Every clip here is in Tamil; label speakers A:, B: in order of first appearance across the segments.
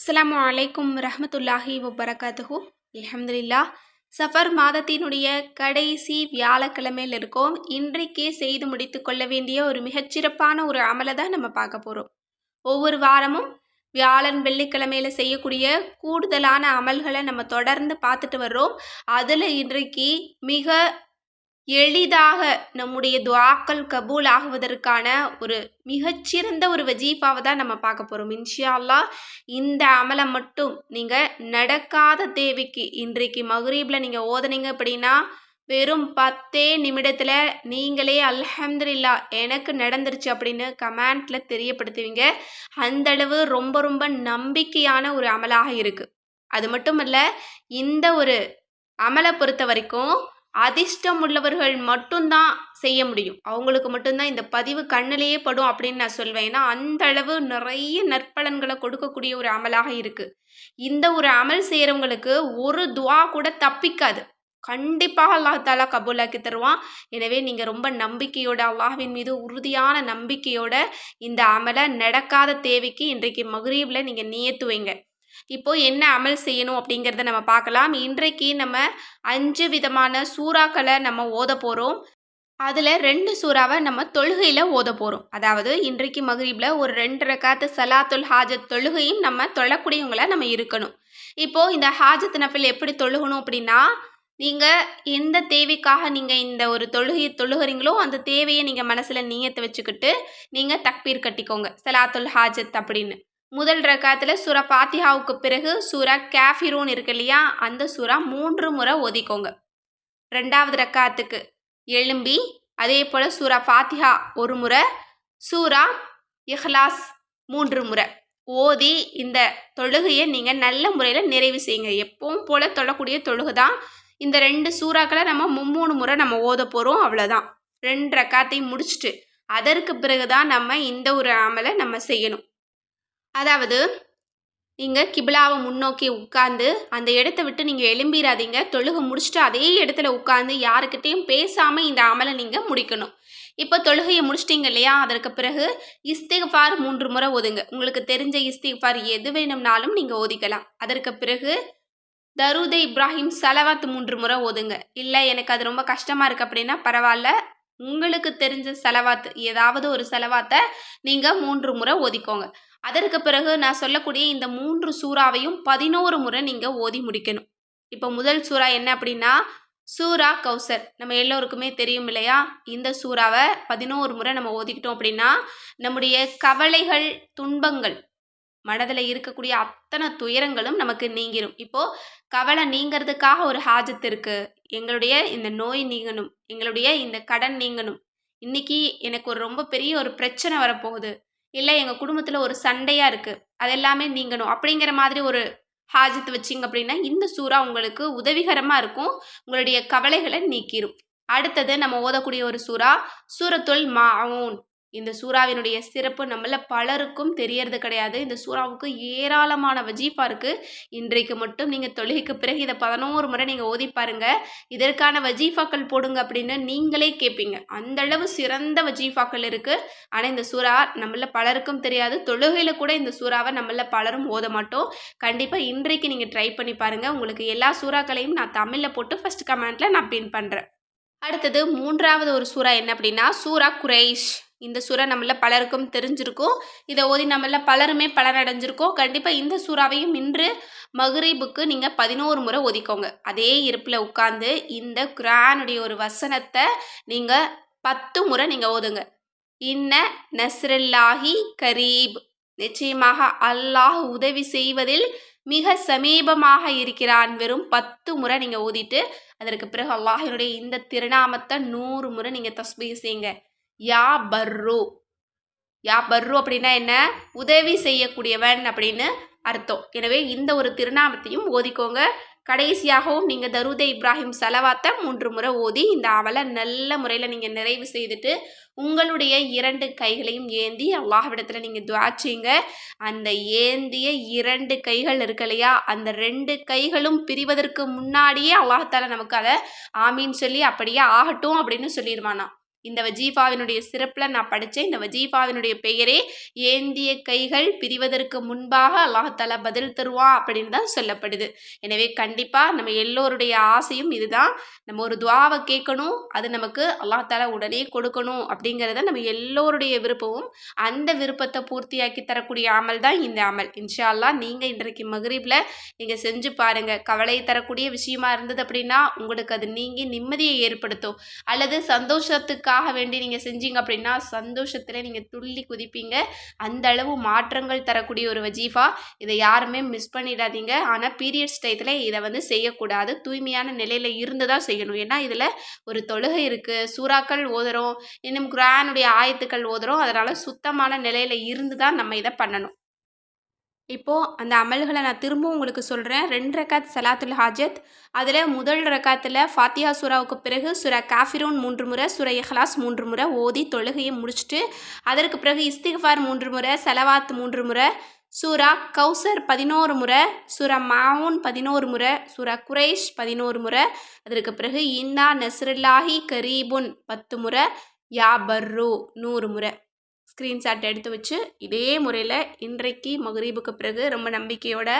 A: அஸ்லாம் அலைக்கும் ரஹமத்துல்லாஹி வபரகாத்துஹு. அலமதுல்லா சஃபர் மாதத்தினுடைய கடைசி வியாழக்கிழமையில் இருக்கோம். இன்றைக்கே செய்து முடித்து கொள்ள வேண்டிய ஒரு மிகச்சிறப்பான ஒரு அமலை தான் நம்ம பார்க்க போகிறோம் ஒவ்வொரு வாரமும் வியாழன் வெள்ளிக்கிழமையில் செய்யக்கூடிய கூடுதலான அமல்களை நம்ம தொடர்ந்து பார்த்துட்டு வர்றோம். அதில் இன்றைக்கு மிக எளிதாக நம்முடைய துவாக்கள் கபூல் ஆகுவதற்கான ஒரு மிகச்சிறந்த ஒரு வஜீஃபாவை தான் நம்ம பார்க்க போகிறோம் இன்ஷா இந்த அமலை மட்டும் நீங்கள் நடக்காத தேவைக்கு இன்றைக்கு மகுரீபில் நீங்கள் ஓதுனீங்க அப்படின்னா வெறும் பத்தே நிமிடத்தில் நீங்களே அல்ஹம்துல்லா எனக்கு நடந்துருச்சு அப்படின்னு கமெண்ட்டில் தெரியப்படுத்துவீங்க. அந்தளவு ரொம்ப ரொம்ப நம்பிக்கையான ஒரு அமலாக இருக்குது அது மட்டும் இல்லை இந்த ஒரு அமலை பொறுத்த வரைக்கும் அதிர்ஷ்டம் உள்ளவர்கள் மட்டும்தான் செய்ய முடியும். அவங்களுக்கு மட்டும்தான் இந்த பதிவு கண்ணிலேயே படும் அப்படின்னு நான் சொல்வேன். ஏன்னா அந்த அளவு நிறைய நற்பலன்களை கொடுக்கக்கூடிய ஒரு அமலாக இருக்குது இந்த ஒரு அமல் செய்கிறவங்களுக்கு ஒரு துவா கூட தப்பிக்காது. கண்டிப்பாக அல்லாஹாலா கபூலாக்கி தருவான். எனவே நீங்கள் ரொம்ப நம்பிக்கையோட அல்லாஹ்வின் மீது உறுதியான நம்பிக்கையோட இந்த அமலை நடக்காத தேவைக்கு இன்றைக்கு மகரீபில் நீங்கள் நியத்துவீங்க. இப்போது இப்போ என்ன அமல் செய்யணும் அப்படிங்கிறத நம்ம பார்க்கலாம். இன்றைக்கு நம்ம அஞ்சு விதமான சூறாக்களை நம்ம ஓத போகிறோம் அதில் ரெண்டு சூறாவை நம்ம தொழுகையில் ஓத போகிறோம் அதாவது இன்றைக்கு மகரீபில் ஒரு ரெண்டு ரக்காத்து சலாத்துல் ஹாஜத் தொழுகையும் நம்ம தொழக்கூடியவங்கள நம்ம இருக்கணும். இப்போது இந்த ஹாஜத் நஃபில் எப்படி தொழுகணும் அப்படின்னா நீங்கள் எந்த தேவைக்காக நீங்கள் இந்த ஒரு தொழுகையை தொழுகிறீங்களோ அந்த தேவையை நீங்கள் மனசில் நீயத்தை வச்சுக்கிட்டு நீங்கள் தக்பீர் கட்டிக்கோங்க. சலாத்துல் ஹாஜத் அப்படின்னு. முதல் ரக்காத்தில் சூரா பாத்திஹாவுக்கு பிறகு சூரா கேஃபிரூன் இருக்கு இல்லையா? அந்த சூறா மூன்று முறை ஒதிக்கோங்க. ரெண்டாவது ரக்காத்துக்கு எழும்பி அதே போல் சூரா ஃபாத்திஹா ஒரு முறை சூரா இஹ்லாஸ் மூன்று முறை. ஓதி இந்த தொழுகையை நீங்கள் நல்ல முறையில் நிறைவு செய்யுங்க. எப்பவும் போல் தொழக்கூடிய தொழுகை தான். இந்த ரெண்டு சூறாக்களை நம்ம மும்மூணு முறை நம்ம ஓத போகிறோம் அவ்வளோதான் ரெண்டு ரக்காத்தையும் முடிச்சுட்டு அதற்கு பிறகு தான் நம்ம இந்த ஒரு அமலை நம்ம செய்யணும். அதாவது நீங்கள் கிபிலாவை முன்னோக்கி உட்காந்து அந்த இடத்த விட்டு நீங்கள் எழும்பிடாதீங்க தொழுகை முடிச்சுட்டு அதே இடத்துல உட்காந்து யாருக்கிட்டேயும் பேசாமல் இந்த அமலை நீங்கள் முடிக்கணும். இப்போ தொழுகையை முடிச்சிட்டிங்க இல்லையா? அதற்கு பிறகு இஸ்திஃபார் மூன்று முறை ஓதுங்க. உங்களுக்கு தெரிஞ்ச இஸ்திஃபார் எது வேணும்னாலும் நீங்கள் ஓதிக்கலாம். அதற்கு பிறகு தருத இப்ராஹிம் செலவாத்து மூன்று முறை ஓதுங்க. இல்லை எனக்கு அது ரொம்ப கஷ்டமாக இருக்குது அப்படின்னா பரவாயில்ல. உங்களுக்கு தெரிஞ்ச செலவாத்து ஏதாவது ஒரு செலவாத்தை நீங்கள் மூன்று முறை ஒதுக்கோங்க அதற்கு பிறகு நான் சொல்லக்கூடிய இந்த மூன்று சூறாவையும் பதினோரு முறை நீங்கள் ஓதி முடிக்கணும். இப்போ முதல் சூறா என்ன அப்படின்னா சூரா கௌசர். நம்ம எல்லோருக்குமே தெரியும் இல்லையா? இந்த சூறாவை பதினோரு முறை நம்ம ஓதிக்கிட்டோம் அப்படின்னா நம்முடைய கவலைகள் துன்பங்கள் மனதில் இருக்கக்கூடிய அத்தனை துயரங்களும் நமக்கு நீங்கிடும் இப்போது கவலை நீங்கிறதுக்காக ஒரு ஹாஜத் இருக்குது எங்களுடைய இந்த நோய் நீங்கணும். எங்களுடைய இந்த கடன் நீங்கணும். இன்னைக்கு எனக்கு ஒரு ரொம்ப பெரிய ஒரு பிரச்சனை வரப்போகுது. இல்லை எங்கள் குடும்பத்தில் ஒரு சண்டையாக இருக்குது அதெல்லாமே நீங்கணும். அப்படிங்கிற மாதிரி ஒரு ஹாஜத் வச்சிங்க அப்படின்னா இந்த சூறா உங்களுக்கு உதவிகரமாக இருக்கும். உங்களுடைய கவலைகளை நீக்கிடும் அடுத்தது நம்ம ஓதக்கூடிய ஒரு சூறா சூரத்துல் மாவுன் இந்த சூறாவினுடைய சிறப்பு நம்மள பலருக்கும் தெரியறது கிடையாது. இந்த சூறாவுக்கு ஏராளமான வஜீஃபா இருக்குது இன்றைக்கு மட்டும் நீங்கள் தொழுகைக்கு பிறகு இதை பதினோரு முறை நீங்கள் ஓதி பாருங்க. இதற்கான வஜீஃபாக்கள் போடுங்க அப்படின்னு நீங்களே கேட்பீங்க அந்த அளவு சிறந்த வஜீஃபாக்கள் இருக்குது ஆனால் இந்த சூறா நம்மள பலருக்கும் தெரியாது. தொழுகையில் கூட இந்த சூறாவை நம்மள பலரும் ஓத மாட்டோம். கண்டிப்பாக இன்றைக்கு நீங்கள் ட்ரை பண்ணி பாருங்கள் உங்களுக்கு எல்லா சூறாக்களையும் நான் தமிழில் போட்டு ஃபஸ்ட் கமெண்ட்டில் நான் பின் பண்ணுறேன் அடுத்தது மூன்றாவது ஒரு சூறா என்ன அப்படின்னா சூறா குரைஷ் இந்த சூறா நம்மள பலருக்கும் தெரிஞ்சிருக்கும். இதை ஓதி நம்மள பலருமே பலனடைஞ்சிருக்கோம். கண்டிப்பாக இந்த சூறாவையும் இன்று மகுரீபுக்கு நீங்கள் பதினோரு முறை ஒதிக்கோங்க. அதே இருப்பில் உட்காந்து இந்த குரானுடைய ஒரு வசனத்தை நீங்கள் பத்து முறை நீங்கள் ஓதுங்க. இன்ன நஸ்ரல்லாஹி கரீப். நிச்சயமாக அல்லாஹ் உதவி செய்வதில் மிக சமீபமாக இருக்கிறான். வெறும் பத்து முறை நீங்கள் ஓதிட்டு அதற்கு பிறகு அல்லாஹினுடைய இந்த திருநாமத்தை நூறு முறை நீங்கள் தஸ்பீ செய்யுங்க. யா பர்ரு யா பர்ரு அப்படின்னா என்ன? உதவி செய்யக்கூடியவன் அப்படின்னு அர்த்தம். எனவே இந்த ஒரு திருநாமத்தையும் ஓதிக்கோங்க. கடைசியாகவும் நீங்கள் தருதே இப்ராஹிம் செலவாத்தை மூன்று முறை ஓதி இந்த அவலை நல்ல முறையில் நீங்கள் நிறைவு செய்துட்டு உங்களுடைய இரண்டு கைகளையும் ஏந்தி அல்லாஹ்விடத்தில் நீங்கள் துவாச்சிங்க அந்த ஏந்திய இரண்டு கைகள் இருக்கு இல்லையா? அந்த ரெண்டு கைகளும் பிரிவதற்கு முன்னாடியே அல்லாஹால நமக்கு அதை ஆமின்னு சொல்லி அப்படியே ஆகட்டும் அப்படின்னு சொல்லிடுவானா இந்த வஜீஃபாவினுடைய சிறப்பில் நான் படித்தேன் இந்த வஜீஃபாவினுடைய பெயரே ஏந்திய கைகள் பிரிவதற்கு முன்பாக அல்லாஹால பதில் தருவான் அப்படின்னு தான் சொல்லப்படுது. எனவே கண்டிப்பாக நம்ம எல்லோருடைய ஆசையும் இதுதான். நம்ம ஒரு துவாவை கேட்கணும். அது நமக்கு அல்லாஹால உடனே கொடுக்கணும் அப்படிங்கிறத நம்ம எல்லோருடைய விருப்பமும் அந்த விருப்பத்தை பூர்த்தியாக்கி தரக்கூடிய அமல் தான் இந்த அமல். இன்ஷா அல்லா நீங்கள் இன்றைக்கு மகரீபில் நீங்கள் செஞ்சு பாருங்கள் கவலை தரக்கூடிய விஷயமா இருந்தது அப்படின்னா உங்களுக்கு அது நீங்கி நிம்மதியை ஏற்படுத்தும். அல்லது சந்தோஷத்துக்கு சந்தோஷத்துக்காக வேண்டி நீங்கள் செஞ்சீங்க அப்படின்னா சந்தோஷத்தில் நீங்கள் துள்ளி குதிப்பீங்க. அந்த அளவு மாற்றங்கள் தரக்கூடிய ஒரு வஜீஃபா. இதை யாருமே மிஸ் பண்ணிடாதீங்க. ஆனால் பீரியட்ஸ் டயத்தில் இதை வந்து செய்யக்கூடாது. தூய்மையான நிலையில் இருந்து தான் செய்யணும். ஏன்னா இதில் ஒரு தொழுகை இருக்குது சூறாக்கள் ஓதுறோம். இன்னும் குரானுடைய ஆயத்துக்கள் ஓதுறோம். அதனால் சுத்தமான நிலையில் இருந்து தான் நம்ம இதை பண்ணணும். இப்போது அந்த அமல்களை நான் திரும்பவும் உங்களுக்கு சொல்கிறேன் ரெண்டு ரக்காத் சலாத்துல் ஹாஜத் அதில் முதல் ரக்காத்தில் ஃபாத்தியா சூராவுக்கு பிறகு சுரா காஃபிரோன் மூன்று முறை சுர இஹ்லாஸ் மூன்று முறை ஓதி தொழுகையை முடிச்சுட்டு அதற்கு பிறகு இஸ்திக்ஃபார் மூன்று முறை செலவாத் மூன்று முறை சூரா கௌசர் பதினோரு முறை சூரா மாவுன் பதினோரு முறை சூரா குரேஷ் பதினோரு முறை அதற்கு பிறகு இன்னா நஸ்ருல்லாஹி கரீபுன் பத்து முறை யா பர்ரு நூறு முறை. ஸ்க்ரீன்ஷாட் எடுத்து வச்சு இதே முறையில் இன்றைக்கு மகரீபுக்கு பிறகு ரொம்ப நம்பிக்கையோட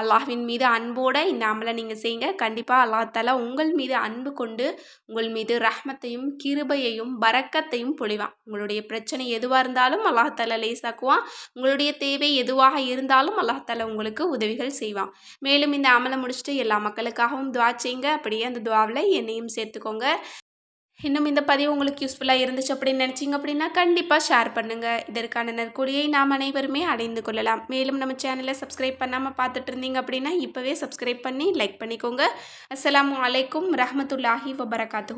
A: அல்லாஹ்வின் மீது அன்போடு இந்த அமலை நீங்கள் செய்யுங்க. கண்டிப்பாக அல்லா தாலா உங்கள் மீது அன்பு கொண்டு உங்கள் மீது ரஹ்மத்தையும் கிருபையையும் பறக்கத்தையும் பொழிவான். உங்களுடைய பிரச்சனை எதுவாக இருந்தாலும் அல்லாஹ் தாலா லேசாக்குவான். உங்களுடைய தேவை எதுவாக இருந்தாலும் அல்லாஹ் தாலா உங்களுக்கு உதவிகள் செய்வான். மேலும் இந்த அமலை முடிச்சுட்டு எல்லா மக்களுக்காகவும் துவா செய்யுங்க. அப்படியே அந்த துவாவில் என்னையும் சேர்த்துக்கோங்க. இன்னும் இந்த பதிவு உங்களுக்கு யூஸ்ஃபுல்லாக இருந்துச்சு அப்படின்னு நினச்சிங்க அப்படின்னா கண்டிப்பாக ஷேர் பண்ணுங்கள் இதற்கான நற்கூலியை நாம் அனைவருமே அடைந்து கொள்ளலாம். மேலும் நம்ம சேனலை சப்ஸ்கிரைப் பண்ணாமல் பார்த்துட்டு இருந்தீங்க அப்படின்னா இப்போவே சப்ஸ்கிரைப் பண்ணி லைக் பண்ணிக்கோங்க. அஸ்லாம் வலைக்கும் ரஹமத்துல்லாஹி வபரகாத்து